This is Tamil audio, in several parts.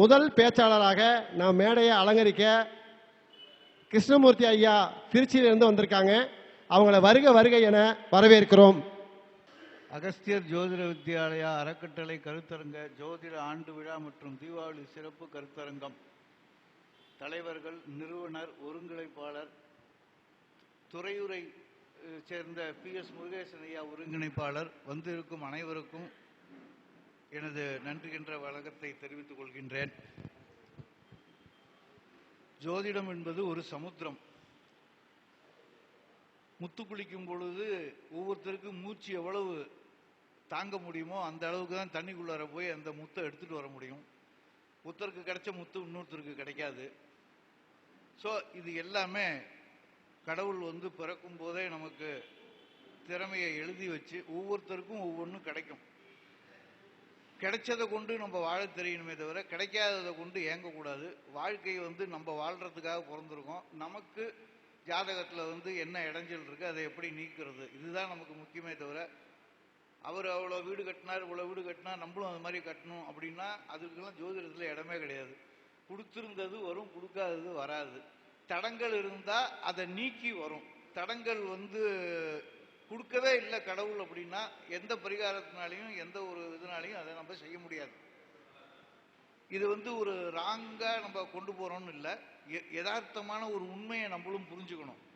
முதல் பேச்சாளராக நாம் மேடையை அலங்கரிக்க கிருஷ்ணமூர்த்தி ஐயா திருச்சியிலிருந்து வந்திருக்காங்க. அவங்கள வருக வருக என வரவேற்கிறோம். அகஸ்தியர் ஜோதிட வித்யாலயா அறக்கட்டளை கருத்தரங்க ஜோதிட ஆண்டு விழா மற்றும் தீபாவளி சிறப்பு கருத்தரங்கம். தலைவர்கள் நிறுவனர் ஒருங்கிணைப்பாளர் துறையுரை சேர்ந்த பி எஸ் முருகேசன் ஐயா ஒருங்கிணைப்பாளர் வந்திருக்கும் அனைவருக்கும் எனது நன்றி என்ற வழக்கத்தை தெரிவித்துக் கொள்கின்றேன். ஜோதிடம் என்பது ஒரு சமுத்திரம். முத்து குளிக்கும் பொழுது ஒவ்வொருத்தருக்கும் மூச்சு எவ்வளவு தாங்க முடியுமோ அந்த அளவுக்கு தான் தண்ணிக்குள்ளார போய் அந்த முத்தை எடுத்துட்டு வர முடியும். ஒருத்தருக்கு கிடைச்ச முத்து இன்னொருத்தருக்கு கிடைக்காது. ஸோ இது எல்லாமே கடவுள் வந்து பிறக்கும் போதே நமக்கு திறமையை எழுதி வச்சு ஒவ்வொருத்தருக்கும் ஒவ்வொன்றும் கிடைக்கும். கிடைச்சதை கொண்டு நம்ம வாழ தெரியணுமே தவிர கிடைக்காததை கொண்டு ஏங்கக்கூடாது. வாழ்க்கை வந்து நம்ம வாழ்கிறதுக்காக பிறந்திருக்கோம். நமக்கு ஜாதகத்தில் வந்து என்ன இடைஞ்சல் இருக்கு அதை எப்படி நீக்கிறது? இதுதான் நமக்கு முக்கியமே தவிர அவர் அவ்வளோ வீடு கட்டினார் இவ்வளோ வீடு கட்டினா நம்மளும் அது மாதிரி கட்டணும் அப்படின்னா அதுக்கெல்லாம் ஜோதிடத்தில் இடமே கிடையாது. கொடுத்துருந்தது வரும் கொடுக்காதது வராது. தடங்கள் இருந்தால் அதை நீக்கி வரும். தடங்கள் வந்து கொடுக்கவே இல்லை கடவுள் அப்படின்னா எந்த பரிகாரத்தினாலையும் எந்த ஒரு இதனாலையும் அதை நம்ம செய்ய முடியாது. இது வந்து ஒரு ராங்கா நம்ம கொண்டு போறோம்னு இல்லை. எ- யதார்த்தமான ஒரு உண்மையை நம்மளும் புரிஞ்சுக்கணும்.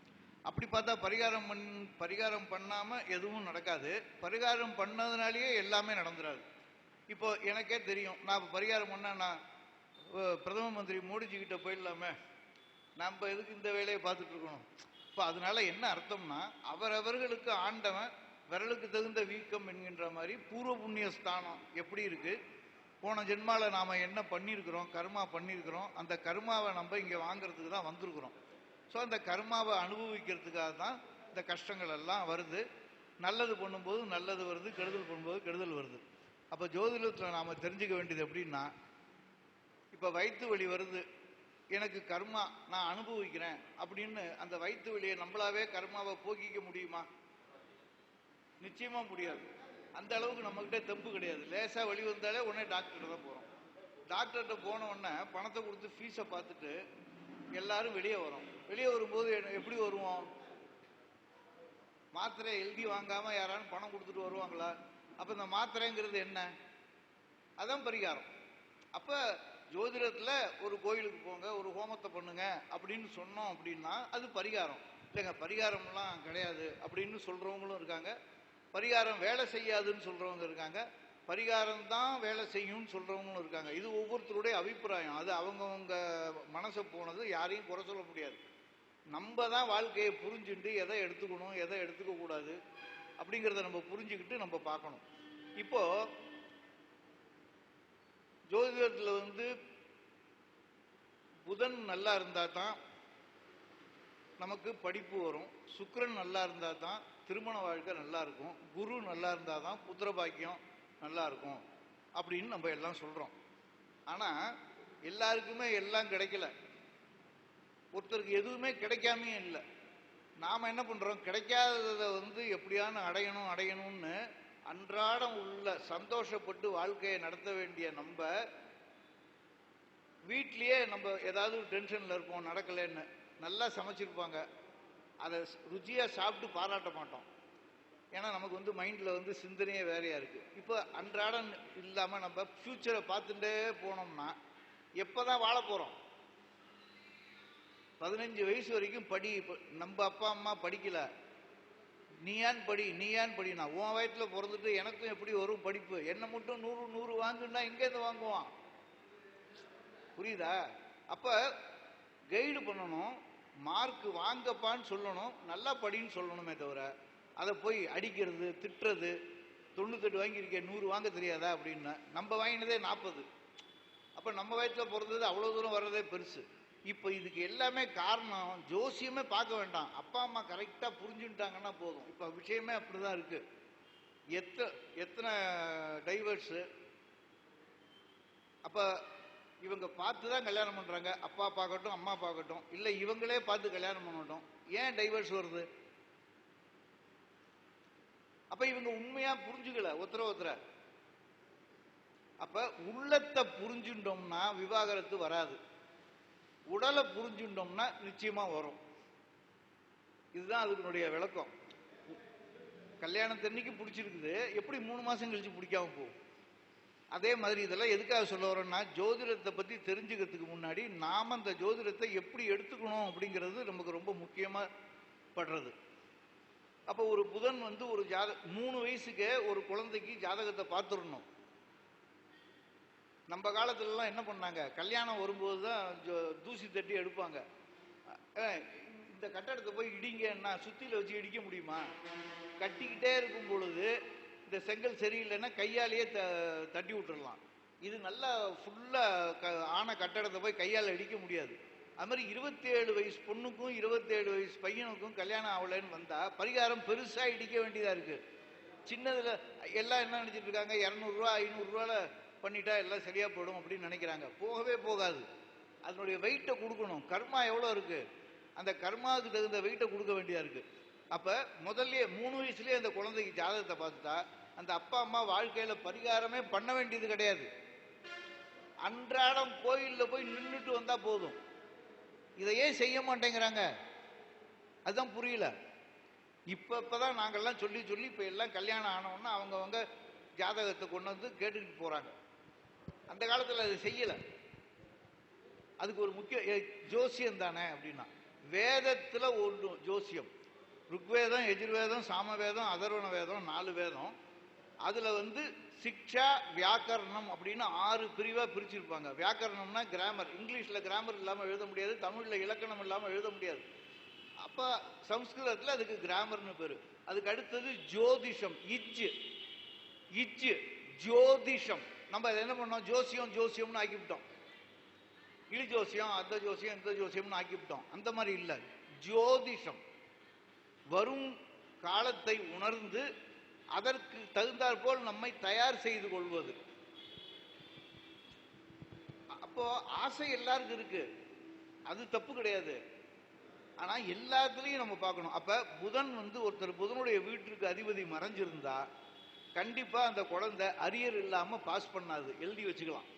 அப்படி பார்த்தா பரிகாரம் பண் பரிகாரம் பண்ணாம எதுவும் நடக்காது. பரிகாரம் பண்ணதுனாலேயே எல்லாமே நடந்துடாது இப்போ எனக்கே தெரியும் நான் பரிகாரம் பண்ணால் நான் பிரதம மந்திரி மோடிஜி கிட்ட போயிடலாமே. நம்ம எதுக்கு இந்த வேலையை பார்த்துட்டு இருக்கணும்? இப்போ அதனால என்ன அர்த்தம்னா அவரவர்களுக்கு ஆண்டவன் விரலுக்கு தகுந்த வீக்கம் என்கின்ற மாதிரி பூர்வ புண்ணிய ஸ்தானம் எப்படி இருக்கு? போன ஜென்மாவில் நாம் என்ன பண்ணியிருக்கிறோம்? கர்மா பண்ணியிருக்கிறோம். அந்த கர்மாவை நம்ம இங்கே வாங்குறதுக்கு தான் வந்திருக்கிறோம். ஸோ அந்த கர்மாவை அனுபவிக்கிறதுக்காக தான் இந்த கஷ்டங்கள் எல்லாம் வருது. நல்லது பண்ணும்போது நல்லது வருது கெடுதல் பண்ணும்போது கெடுதல் வருது. அப்போ ஜோதிடத்தில் நாம் தெரிஞ்சுக்க வேண்டியது எப்படின்னா இப்போ வயிற்று வலி வருது. எனக்கு கர்மா நான் அனுபவிக்கிறேன் அப்படின்னு அந்த வயிற்று வலியை நம்மளாவே கர்மாவை போக்கிக்க முடியுமா? நிச்சயமா முடியாது. அந்த அளவுக்கு நம்மகிட்ட தெம்பு கிடையாது. லேசாக வழி வந்தாலே உடனே டாக்டர் தான் போகிறோம் டாக்டர்கிட்ட போன உடனே பணத்தை கொடுத்து ஃபீஸை பார்த்துட்டு எல்லாரும் வெளியே வரோம். வெளியே வரும்போது எப்படி வருவோம்? மாத்திரை எழுதி வாங்காமல் யாராலும் பணம் கொடுத்துட்டு வருவாங்களா? அப்போ இந்த மாத்திரைங்கிறது என்ன? அதான் பரிகாரம். அப்போ ஜோதிடத்தில் ஒரு கோயிலுக்கு போங்க ஒரு ஹோமத்தை பண்ணுங்க அப்படின்னு சொன்னோம் அப்படின்னா அது பரிகாரம். இல்லைங்க பரிகாரம்லாம் கிடையாது அப்படின்னு சொல்கிறவங்களும் இருக்காங்க. பரிகாரம் வேலை செய்யாதுன்னு சொல்கிறவங்க இருக்காங்க. பரிகாரம் தான் வேலை செய்யும்னு சொல்கிறவங்களும் இருக்காங்க. இது ஒவ்வொருத்தருடைய அபிப்பிராயம். அது அவங்கவுங்க மனசை போனது யாரையும் குறை சொல்ல முடியாது. நம்ம தான் வாழ்க்கையை புரிஞ்சுட்டு எதை எடுத்துக்கணும் எதை எடுத்துக்கக்கூடாது அப்படிங்கிறத நம்ம புரிஞ்சுக்கிட்டு நம்ம பார்க்கணும். இப்போது ஜோதிடத்தில் வந்து புதன் நல்லா இருந்தால் தான் நமக்கு படிப்பு வரும். சுக்கரன் நல்லா இருந்தால் தான் திருமண வாழ்க்கை நல்லா இருக்கும். குரு நல்லா இருந்தால் தான் புத்திர பாக்கியம் நல்லா இருக்கும். அப்படின்னு நம்ம எல்லாம் சொல்கிறோம் ஆனால் எல்லாருக்குமே எல்லாம் கிடைக்கல. ஒருத்தருக்கு எதுவுமே கிடைக்காமையும் இல்லை. நாம என்ன பண்ணுறோம் கிடைக்காததை வந்து எப்படியான அடையணும் அடையணும்னு அன்றாடம் உள்ள சந்தோஷப்பட்டு வாழ்க்கையை நடத்த வேண்டிய நம்ம வீட்லேயே நம்ம ஏதாவது ஒரு இருப்போம் நடக்கலைன்னு நல்லா சமைச்சிருப்பாங்க. அதை ருச்சியாக சாப்பிட்டு பாராட்ட மாட்டோம். ஏன்னா நமக்கு வந்து மைண்டில் வந்து சிந்தனையே வேறையாக இருக்குது இப்போ அன்றாடம் இல்லாமல் நம்ம ஃப்யூச்சரை பார்த்துட்டே போனோம்னா எப்போ தான் வாழ போகிறோம் பதினஞ்சு வயசு வரைக்கும் படி நம்ம அப்பா அம்மா படிக்கலை. நீ ஏன் படி நீ ஏன் படினா உன் வயிற்றுல பிறந்துட்டு எனக்கும் எப்படி வரும் படிப்பு? என்ன மட்டும் நூறு நூறு வாங்குன்னா எங்கேருந்து வாங்குவான். புரியுதா? அப்ப கைடு பண்ணணும் மார்க் வாங்கப்பான்னு சொல்லணும் நல்லா படின்னு சொல்லணுமே தவிர அதை போய் அடிக்கிறது திட்டுறது தொண்ணூத்தெட்டு வாங்கியிருக்கேன் நூறு வாங்க தெரியாதா அப்படின்னு? நம்ம வாங்கினதே நாற்பது. அப்போ நம்ம வயசுல பிறந்தது அவ்வளோ தூரம் வர்றதே பெருசு. இப்போ இதுக்கு எல்லாமே காரணம் ஜோசியமே பார்க்க வேண்டாம். அப்பா அம்மா கரெக்டாக புரிஞ்சுட்டாங்கன்னா போதும். இப்போ விஷயமே அப்படிதான் இருக்கு. எத்த எத்தனை டைவர்ஸு அப்போ இவங்க பார்த்து தான் கல்யாணம் பண்ணுறாங்க அப்பா பார்க்கட்டும் அம்மா பார்க்கட்டும். இல்லை இவங்களே பார்த்து கல்யாணம் பண்ணட்டும் ஏன் டைவர்ஸ் வருது? அப்போ இவங்க உண்மையாக புரிஞ்சுக்கல ஒருத்தர ஒருத்தர. அப்போ உள்ளத்தை புரிஞ்சுட்டோம்னா விவாகரத்து வராது. உடலை புரிஞ்சுட்டோம்னா நிச்சயமா வரும். இதுதான் அதுக்குடைய விளக்கம். கல்யாணத்தன்னைக்கு பிடிச்சிருக்குது. எப்படி மூணு மாசம் கழிச்சு பிடிக்காம போகும்? அதே மாதிரி இதெல்லாம் எதுக்காக சொல்ல வரோம்னா ஜோதிடத்தை பத்தி தெரிஞ்சுக்கிறதுக்கு முன்னாடி நாம அந்த ஜோதிடத்தை எப்படி எடுத்துக்கணும் அப்படிங்கிறது நமக்கு ரொம்ப முக்கியமா படுறது. அப்போ ஒரு புதன் வந்து ஒரு ஜாத மூணு வயசுக்கே ஒரு குழந்தைக்கு ஜாதகத்தை பார்த்துடணும். நம்ம காலத்துலலாம் என்ன பண்ணாங்க? கல்யாணம் வரும்போது தான் ஜோ- தூசி தட்டி எடுப்பாங்க. இந்த கட்டடத்தை போய் இடிங்கன்னா சுத்தியில் வச்சு இடிக்க முடியுமா? கட்டிக்கிட்டே இருக்கும் பொழுது இந்த செங்கல் சரியில்லைன்னா கையாலேயே த தட்டி விட்டுடலாம் இது நல்லா ஃபுல்லாக க ஆன கட்டடத்தை போய் கையால் அடிக்க முடியாது. அது மாதிரி இருபத்தி ஏழு வயசு பொண்ணுக்கும் இருபத்தேழு வயசு பையனுக்கும் கல்யாணம் ஆகலைன்னு வந்தால் பரிகாரம் பெருசாக இடிக்க வேண்டியதாக இருக்குது சின்னதில் எல்லாம் என்ன நினைச்சிட்டு இருக்காங்க? இரநூறுவா ஐநூறுரூவால பண்ணிட்டா எல்லாம் சரியா போயிடும் அப்படின்னு நினைக்கிறாங்க. போகவே போகாது. அதனுடைய வெயிட்டை கொடுக்கணும். கர்மா எவ்வளோ இருக்கு? அந்த கர்மாவுக்கு தகுந்த வெயிட்டை கொடுக்க வேண்டியா இருக்கு. அப்ப முதல்லயே மூணு வயசுலயே அந்த குழந்தைக்கு ஜாதகத்தை பார்த்துட்டா அந்த அப்பா அம்மா வாழ்க்கையில பரிகாரமே பண்ண வேண்டியது கிடையாது. அன்றாடம் கோயிலில் போய் நின்றுட்டு வந்தா போதும். இதையே செய்ய மாட்டேங்கிறாங்க. அதுதான் புரியல. இப்ப தான் நாங்கள்லாம் சொல்லி சொல்லி இப்ப எல்லாம் கல்யாணம் ஆனவுடனே அவங்கவங்க ஜாதகத்தை கொண்டு வந்து கேட்டுக்கிட்டு போறாங்க. அந்த காலத்தில் அது செய்யலை. அதுக்கு ஒரு முக்கிய ஜோசியம் தானே அப்படின்னா. வேதத்தில் ஒன்று ஜோசியம். ருக்வேதம் எஜுர்வேதம் சாமவேதம் அதர்வண வேதம் நாலு வேதம் அதில் வந்து சிக்ஷா வியாக்கரணம் அப்படின்னு ஆறு பிரிவாக பிரிச்சிருப்பாங்க. வியாக்கரணம்னா கிராமர் இங்கிலீஷில் கிராமர் இல்லாமல் எழுத முடியாது தமிழில் இலக்கணம் இல்லாமல் எழுத முடியாது. அப்போ சம்ஸ்கிருதத்தில் அதுக்கு கிராமர்னு பேர். அதுக்கு அடுத்தது ஜோதிஷம் இஜ் இஜ் ஜோதிஷம். நம்ம அதை என்ன பண்ணோம்? ஜோசியம் ஜோசியம்னு ஆக்கிவிட்டோம். இழி ஜோசியம் அந்த ஜோசியம் இந்த ஜோசியம்னு ஆக்கிவிட்டோம். அந்த மாதிரி இல்ல. ஜோதிஷம் வரும் காலத்தை உணர்ந்து அதற்கு தகுந்தாற்போல் நம்மை தயார் செய்து கொள்வது. அப்போ ஆசை எல்லாருக்கும் இருக்கு. அது தப்பு கிடையாது. ஆனா எல்லாத்துலயும் நம்ம பார்க்கணும். அப்ப புதன் வந்து ஒருத்தர் புதனுடைய வீட்டிற்கு அதிபதி மறைஞ்சிருந்தா கண்டிப்பா அந்த குழந்தை அரியர் இல்லாம பாஸ் பண்ணாது. எழுதி வச்சுக்கலாம்.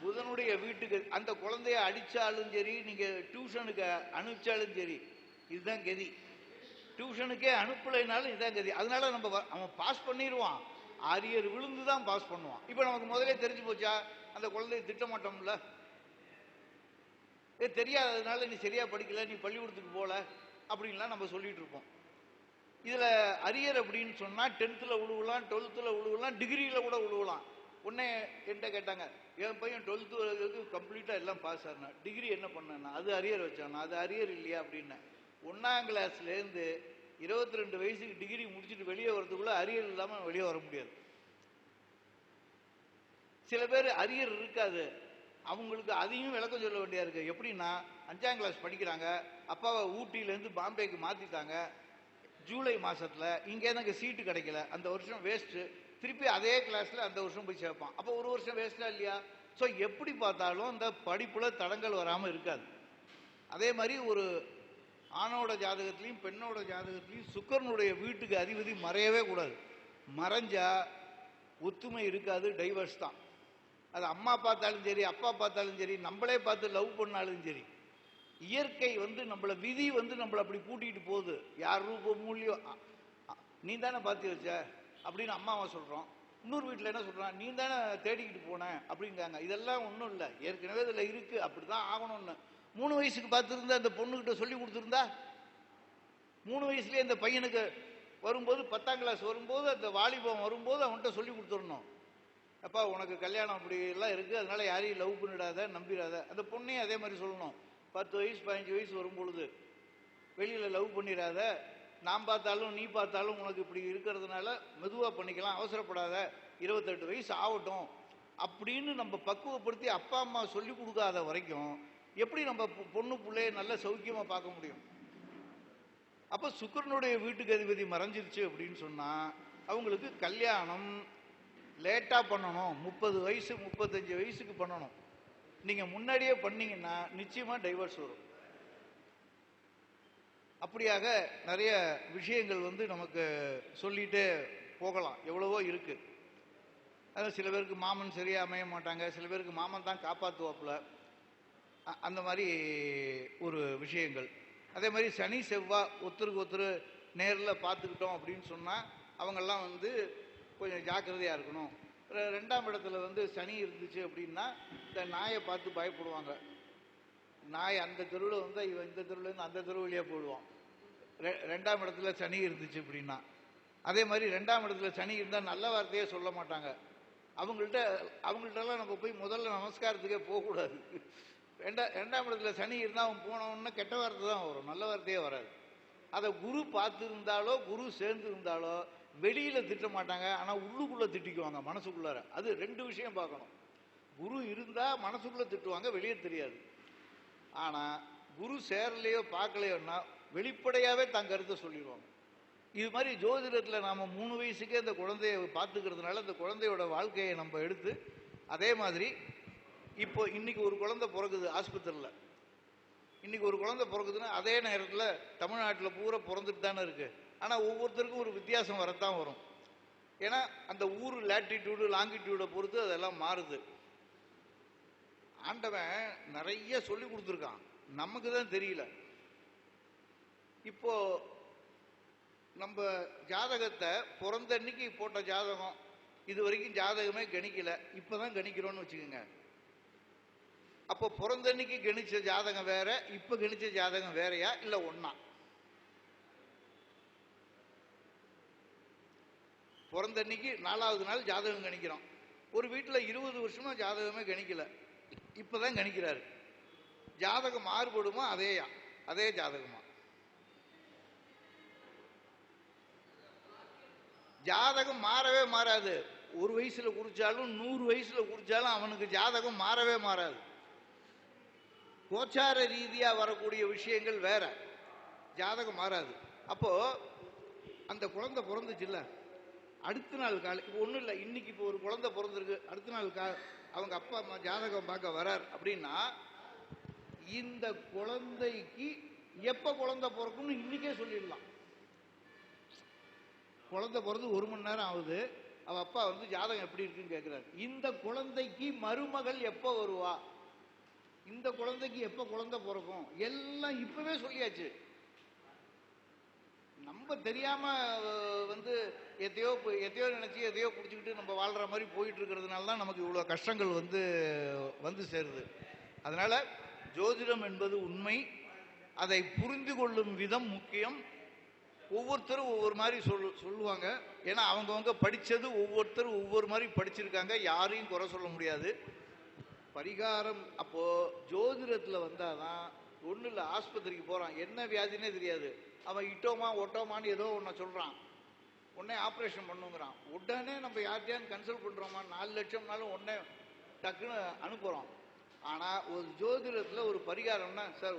புதனுடைய வீட்டுக்கு அந்த குழந்தைய அடிச்சாலும் சரி நீங்க டியூஷனுக்கு அனுப்பிச்சாலும் சரி இதுதான் கதி. டியூஷனுக்கே அனுப்பலைனாலும் இதுதான் கதி. அதனால நம்ம அவன் பாஸ் பண்ணிடுவான். அரியர் விழுந்து தான் பாஸ் பண்ணுவான். இப்போ நமக்கு முதலே தெரிஞ்சு போச்சா? அந்த குழந்தைய திட்ட மாட்டோம்ல ஏ தெரியாததுனால நீ சரியா படிக்கல நீ பள்ளிக்கூடத்துக்கு போல அப்படின்லாம் நம்ம சொல்லிட்டு இருப்போம். இதுல அரியர் அப்படின்னு சொன்னா டென்த்ல உழுவலாம் டுவெல்த்ல உழுவலாம் டிகிரியில கூட உழுவலாம். உடனே என்கிட்ட கேட்டாங்க என் பையன் டுவெல்த்து கம்ப்ளீட்டா எல்லாம் பாஸ் ஆனா டிகிரி என்ன பண்ணேன்னா அது அரியர் வச்சானா அது அரியர் இல்லையா? அப்படின்னேன் ஒன்னாம் கிளாஸ்ல இருந்து இருபத்தி ரெண்டு வயசுக்கு டிகிரி முடிச்சுட்டு வெளியே வரதுக்குள்ளே அரியர் இல்லாம வெளியே வர முடியாது. சில பேர் அரியர் இருக்காது. அவங்களுக்கு அதையும் விளக்கம் சொல்ல வேண்டியா இருக்கு. எப்படின்னா அஞ்சாம் கிளாஸ் படிக்கிறாங்க அப்பாவை ஊட்டியிலேருந்து பாம்பேக்கு மாத்திட்டாங்க. ஜூலை மாதத்தில் இங்கே எனக்கு சீட்டு கிடைக்கல. அந்த வருஷம் வேஸ்ட்டு திருப்பி அதே கிளாஸில் அந்த வருஷம் போய் சேர்ப்பான். அப்போ ஒரு வருஷம் வேஸ்ட்டாக இல்லையா? ஸோ எப்படி பார்த்தாலும் அந்த படிப்பில் தடங்கள் வராமல் இருக்காது. அதே மாதிரி ஒரு ஆணோட ஜாதகத்துலேயும் பெண்ணோட ஜாதகத்துலேயும் சுக்கரனுடைய வீட்டுக்கு அதிபதி மறையவே கூடாது. மறைஞ்சா ஒத்துமை இருக்காது டைவர்ஸ் தான். அது அம்மா பார்த்தாலும் சரி அப்பா பார்த்தாலும் சரி நம்மளே பார்த்து லவ் பண்ணாலும் சரி இயற்கை வந்து நம்மள விதி வந்து நம்மள அப்படி பூட்டிட்டு போகுது. யார் ரூபம் மூலியம் நீ தானே பார்த்து வச்ச அப்படின்னு அம்மாவை சொல்கிறோம் இன்னொரு வீட்டில் என்ன சொல்றான்? நீ தானே தேடிக்கிட்டு போன அப்படிங்காங்க இதெல்லாம் ஒன்றும் இல்லை. ஏற்கனவே இதில் இருக்கு. அப்படிதான் ஆகணும்னு. மூணு வயசுக்கு பார்த்துருந்தா அந்த பொண்ணுகிட்ட சொல்லி கொடுத்துருந்தா? மூணு வயசுலேயே இந்த பையனுக்கு வரும்போது பத்தாம் கிளாஸ் வரும்போது அந்த வாலிபம் வரும்போது அவன்கிட்ட சொல்லி கொடுத்துடணும். அப்பா உனக்கு கல்யாணம் அப்படி எல்லாம் இருக்குது அதனால யாரையும் லவ் பண்ணிடாத நம்பிடாத. அந்த பொண்ணையும் அதே மாதிரி சொல்லணும். பத்து வயசு பதினஞ்சு வயசு வரும்பொழுது வெளியில் லவ் பண்ணிடாத. நான் பார்த்தாலும் நீ பார்த்தாலும் உனக்கு இப்படி இருக்கிறதுனால மெதுவாக பண்ணிக்கலாம் அவசரப்படாத. இருபத்தெட்டு வயசு ஆகட்டும் அப்படின்னு நம்ம பக்குவப்படுத்தி அப்பா அம்மா சொல்லி கொடுக்காத வரைக்கும் எப்படி நம்ம பொ- பொண்ணு பிள்ளைய நல்ல சௌக்கியமாக பார்க்க முடியும்? அப்போ சுக்கரனுடைய வீட்டுக்கு அதிபதி மறைஞ்சிருச்சு அப்படின்னு சொன்னால் அவங்களுக்கு கல்யாணம் லேட்டாக பண்ணணும். முப்பது வயசு முப்பத்தஞ்சு வயசுக்கு பண்ணணும். நீங்க முன்னாடியே பண்ணீங்கன்னா நிச்சயமா டைவர்ஸ் வரும். அப்படியாக நிறைய விஷயங்கள் வந்து நமக்கு சொல்லிட்டு போகலாம். எவ்வளவோ இருக்கு. அதாவது சில பேருக்கு மாமன் சரியா அமைய மாட்டாங்க. சில பேருக்கு மாமன் தான் காப்பாற்றுவாப்புல அ- அந்த மாதிரி ஒரு விஷயங்கள். அதே மாதிரி சனி செவ்வாய் ஒருத்தருக்கு ஒருத்தர் நேரில் பார்த்துக்கிட்டோம் அப்படின்னு சொன்னால் அவங்கெல்லாம் வந்து கொஞ்சம் ஜாக்கிரதையாக இருக்கணும். ரெண்டாம் இடத்துல வந்து சனி இருந்துச்சு அப்படின்னா இந்த நாயை பார்த்து பயப்படுவாங்க. நாய் அந்த தெருவில் வந்து இவன் இந்த தெருவுலேருந்து அந்த தெரு வழியாக போடுவான் ரெ- ரெண்டாம் இடத்துல சனி இருந்துச்சு அப்படின்னா. அதே மாதிரி ரெண்டாம் இடத்துல சனி இருந்தால் நல்ல வார்த்தையே சொல்ல மாட்டாங்க. அவங்கள்ட்ட அவங்கள்ட்டலாம் நம்ம போய் முதல்ல நமஸ்காரத்துக்கே போகக்கூடாது. ரெண்டா ரெண்டாம் இடத்துல சனி இருந்தால் அவன் போனவன்னா கெட்ட வார்த்தை தான் வரும். நல்ல வார்த்தையே வராது. அதை குரு பார்த்துருந்தாலோ குரு சேர்ந்து இருந்தாலோ வெளியில திட்ட மாட்டாங்க ஆனால் உள்ளுக்குள்ள திட்டிக்குவாங்க மனசுக்குள்ளார. அது ரெண்டு விஷயம் பார்க்கணும். குரு இருந்தா மனசுக்குள்ள திட்டுவாங்க வெளியே தெரியாது. ஆனா குரு சேரலையோ பார்க்கலையோன்னா வெளிப்படையாவே தன் கருத்தை சொல்லிடுவாங்க. இது மாதிரி ஜோதிடத்தில் நாம் மூணு வயசுக்கே அந்த குழந்தைய பார்த்துக்கிறதுனால அந்த குழந்தையோட வாழ்க்கையை நம்ம எடுத்து அதே மாதிரி இப்போ இன்னைக்கு ஒரு குழந்தை பிறகுது ஆஸ்பத்திரியில். இன்னைக்கு ஒரு குழந்தை பிறகுதுன்னா அதே நேரத்தில் தமிழ்நாட்டில் பூரா பிறந்துட்டு தானே இருக்குது ஆனால் ஒவ்வொருத்தருக்கும் ஒரு வித்தியாசம் வரத்தான் வரும். ஏன்னா அந்த ஊர் லேட்டிடியூடு லாங்கிடியூடை பொறுத்து அதெல்லாம் மாறுது. ஆண்டவன் நிறைய சொல்லி கொடுத்துருக்கான். நமக்கு தான் தெரியல. இப்போ நம்ம ஜாதகத்தை பிறந்த அன்னைக்கு போட்ட ஜாதகம் இது வரைக்கும் ஜாதகமே கணிக்கல. இப்போதான் கணிக்கிறோம்னு வச்சுக்கோங்க. அப்போ பிறந்த அன்னைக்கு கணிச்ச ஜாதகம் வேற இப்போ கணிச்ச ஜாதகம் வேறையா இல்லை ஒன்றா பிறந்த அன்னைக்கு நாலாவது நாள் ஜாதகம் கணிக்கிறோம். ஒரு வீட்டில் இருபது வருஷமாக ஜாதகமே கணிக்கல. இப்பதான் கணிக்கிறாரு. ஜாதகம் மாறுபடுமா? அதேயா. அதே ஜாதகமா. ஜாதகம் மாறவே மாறாது. ஒரு வயசுல குறிச்சாலும் நூறு வயசில் குறிச்சாலும் அவனுக்கு ஜாதகம் மாறவே மாறாது. கோச்சார ரீதியாக வரக்கூடிய விஷயங்கள் வேற. ஜாதகம் மாறாது. அப்போ அந்த குழந்தை பிறந்துச்சுல்ல? அடுத்த நாள் காலை இப்போ ஒன்றும் இல்லை இன்னைக்கு இப்போ ஒரு குழந்தை பிறந்திருக்கு அடுத்த நாள் கா அவங்க அப்பா அம்மா ஜாதகம் பார்க்க வரார். அப்படின்னா இந்த குழந்தைக்கு எப்போ குழந்தை பிறக்கும்னு இன்னைக்கே சொல்லிடலாம். குழந்தை பிறந்து ஒரு மணி நேரம் ஆகுது அவள் அப்பா வந்து ஜாதகம் எப்படி இருக்குன்னு கேட்குறாரு இந்த குழந்தைக்கு மருமகள் எப்போ வருவா? இந்த குழந்தைக்கு எப்போ குழந்தை பிறக்கும்? எல்லாம் இப்போவே சொல்லியாச்சு. நம்ம தெரியாம வந்து எதையோ எத்தையோ எதையோ நினைச்சு எதையோ குடிச்சுக்கிட்டு நம்ம வாழ்ற மாதிரி போயிட்டு இருக்கிறதுனால தான் நமக்கு இவ்வளவு கஷ்டங்கள் வந்து வந்து சேருது. அதனால ஜோதிடம் என்பது உண்மை. அதை புரிந்து கொள்ளும் விதம் முக்கியம். ஒவ்வொருத்தரும் ஒவ்வொரு மாதிரி சொல் சொல்லுவாங்க. ஏன்னா அவங்கவுங்க படித்தது ஒவ்வொருத்தரும் ஒவ்வொரு மாதிரி படிச்சிருக்காங்க. யாரையும் குறை சொல்ல முடியாது. பரிகாரம் அப்போது ஜோதிடத்தில் வந்தால் தான் ஒன்றும் இல்லை ஆஸ்பத்திரிக்கு போகிறான் என்ன வியாதினே தெரியாது. அவன் இட்டோமா ஒட்டோமான்னு ஏதோ ஒன்றை சொல்கிறான் உடனே ஆப்ரேஷன் பண்ணுங்கிறான். உடனே நம்ம யார்கிட்டையாவது கன்சல்ட் பண்ணுறோமா நாலு லட்சம்னாலும் உடனே டக்குன்னு அனுப்புகிறோம் ஆனால் ஒரு ஜோதிடத்தில் ஒரு பரிகாரம்னா சார்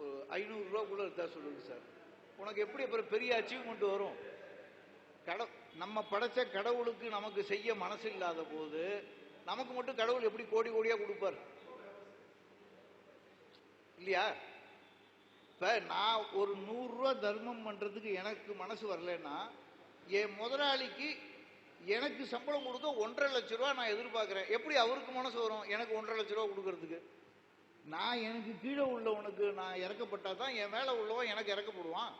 ஒரு ஐநூறுரூவாக்குள்ளே இருந்தால் சொல்லுங்க சார். உனக்கு எப்படி அப்புறம் பெரிய அச்சீவ்மெண்ட் வரும்? கட நம்ம படைச்ச கடவுளுக்கு நமக்கு செய்ய மனசு இல்லாத போது நமக்கு மட்டும் கடவுள் எப்படி கோடி கோடியாக கொடுப்பார்? இல்லையா? இப்போ நான் ஒரு நூறுரூவா தர்மம் பண்ணுறதுக்கு எனக்கு மனசு வரலன்னா என் முதலாளிக்கு எனக்கு சம்பளம் கொடுக்க ஒன்றரை லட்ச ரூபா நான் எதிர்பார்க்குறேன். எப்படி அவருக்கு மனசு வரும் எனக்கு ஒன்றரை லட்ச ரூபா கொடுக்கறதுக்கு? நான் எனக்கு கீழே உள்ளவனுக்கு நான் இறக்கப்பட்டா தான் என் மேலே உள்ளவன் எனக்கு இறக்கப்படுவான்.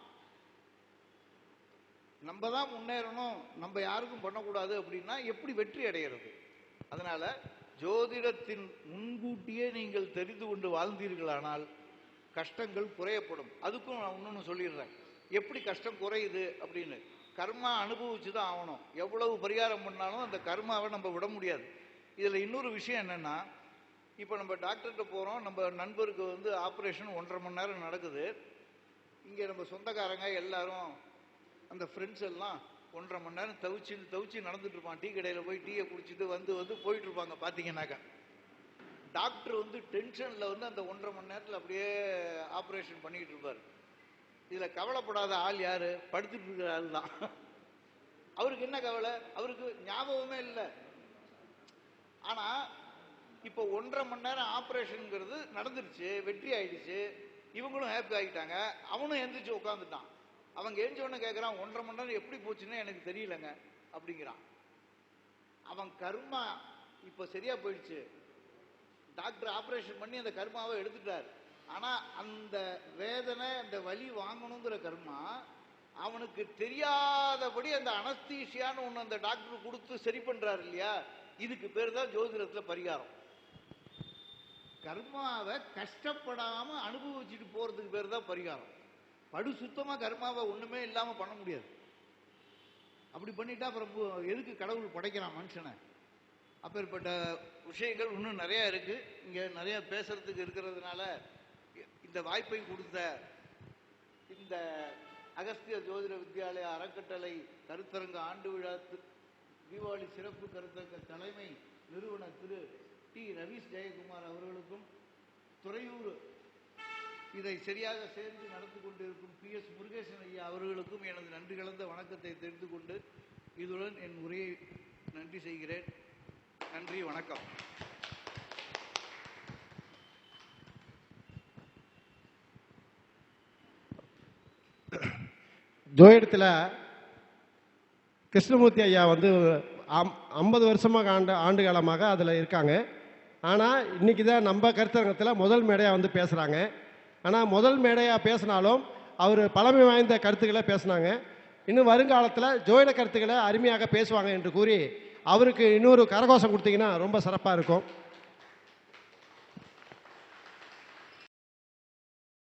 நம்ம தான் முன்னேறணும். நம்ம யாருக்கும் பண்ணக்கூடாது அப்படின்னா எப்படி வெற்றி அடைகிறது அதனால் ஜோதிடத்தின் முன்கூட்டியே நீங்கள் தெரிந்து கொண்டு வாழ்ந்தீர்களானால் கஷ்டங்கள் குறையப்படும். அதுக்கும் நான் இன்னொன்று சொல்லிடுறேன். எப்படி கஷ்டம் குறையுது அப்படின்னு. கர்மா அனுபவிச்சு தான் ஆகணும். எவ்வளவு பரிகாரம் பண்ணாலும் அந்த கர்மாவை நம்ம விட முடியாது. இதில் இன்னொரு விஷயம் என்னென்னா இப்போ நம்ம டாக்டர்கிட்ட போகிறோம் நம்ம நண்பருக்கு வந்து ஆப்ரேஷன் ஒன்றரை மணி நேரம் நடக்குது. இங்கே நம்ம சொந்தக்காரங்க எல்லாரும் அந்த ஃப்ரெண்ட்ஸ் எல்லாம் ஒன்றரை மணி நேரம் தவிச்சு தவிச்சு நடந்துட்டு இருப்பான் டீ கடையில் போய் டீயை குடிச்சிட்டு வந்து வந்து போயிட்டு இருப்பாங்க பார்த்தீங்கன்னாக்கா டாக்டர் வந்து டென்ஷனில் வந்து அந்த ஒன்றரை மணி நேரத்தில் அப்படியே ஆப்ரேஷன் பண்ணிக்கிட்டு இருப்பார். இதில் கவலைப்படாத ஆள் யார்? படுத்துட்டு இருக்கிற ஆள் தான். அவருக்கு என்ன கவலை? அவருக்கு ஞாபகமே இல்லை. ஆனா இப்போ ஒன்றரை மணி நேரம் ஆப்ரேஷனுங்கிறது நடந்துருச்சு வெற்றி ஆயிடுச்சு. இவங்களும் ஹாப்பி ஆகிட்டாங்க அவனும் எந்திரிச்சு உட்காந்துட்டான் அவங்க எரிஞ்ச உடனே கேட்குறான் ஒன்றரை மணி நேரம் எப்படி போச்சுன்னு எனக்கு தெரியலங்க அப்படிங்கிறான். அவன் கர்மா இப்போ சரியா போயிடுச்சு. டாக்டர் ஆப்ரேஷன் பண்ணி அந்த கர்மாவை எடுத்துட்டார். ஆனால் அந்த வேதனை அந்த வலி வாங்கணுங்கிற கர்மா அவனுக்கு தெரியாதபடி அந்த அனஸ்தீஷியான்னு ஒன்று அந்த டாக்டர் கொடுத்து சரி பண்ணுறாரு இல்லையா? இதுக்கு பேர் தான் ஜோதிடத்தில் பரிகாரம். கர்மாவை கஷ்டப்படாமல் அனுபவிச்சுட்டு போகிறதுக்கு பேர் தான் பரிகாரம். படு சுத்தமாக கர்மாவை ஒன்றுமே இல்லாமல் பண்ண முடியாது. அப்படி பண்ணிட்டா அப்புறம் எதுக்கு கடவுள் படைக்கிறான் மனுஷனை? அப்பேற்பட்ட விஷயங்கள் இன்னும் நிறையா இருக்குது இங்கே நிறையா பேசுகிறதுக்கு இருக்கிறதுனால இந்த வாய்ப்பை கொடுத்த இந்த அகஸ்திய ஜோதிட வித்யாலய அறக்கட்டளை கருத்தரங்க ஆண்டு விழா தீபாவளி சிறப்பு கருத்தரங்க தலைமை நிறுவனர் திரு டி. ரவீஷ் ஜெயக்குமார் அவர்களுக்கும் துறையூர் இதை சரியாக சேர்ந்து நடந்து கொண்டிருக்கும் பி. எஸ். முருகேசன் ஐயா அவர்களுக்கும் எனது நன்றி கலந்த வணக்கத்தை தெரிந்து கொண்டு இதுடன் என் உரையை நன்றி செய்கிறேன். நன்றி வணக்கம். ஜோயிடத்தில் கிருஷ்ணமூர்த்தி ஐயா வந்து ஐம்பது வருஷமாக ஆண்டு ஆண்டு காலமாக அதில் இருக்காங்க. ஆனால் இன்னைக்கு தான் நம்ம கருத்தரங்கத்தில் முதல் மேடையாக வந்து பேசுகிறாங்க ஆனால் முதல் மேடையாக பேசினாலும் அவர் பழமை வாய்ந்த கருத்துக்களை பேசினாங்க. இன்னும் வருங்காலத்தில் ஜோயிட கருத்துக்களை அருமையாக பேசுவாங்க என்று கூறி அவருக்கு இன்னொரு கரகோஷம் கொடுத்தீங்கன்னா ரொம்ப சிறப்பாக இருக்கும்.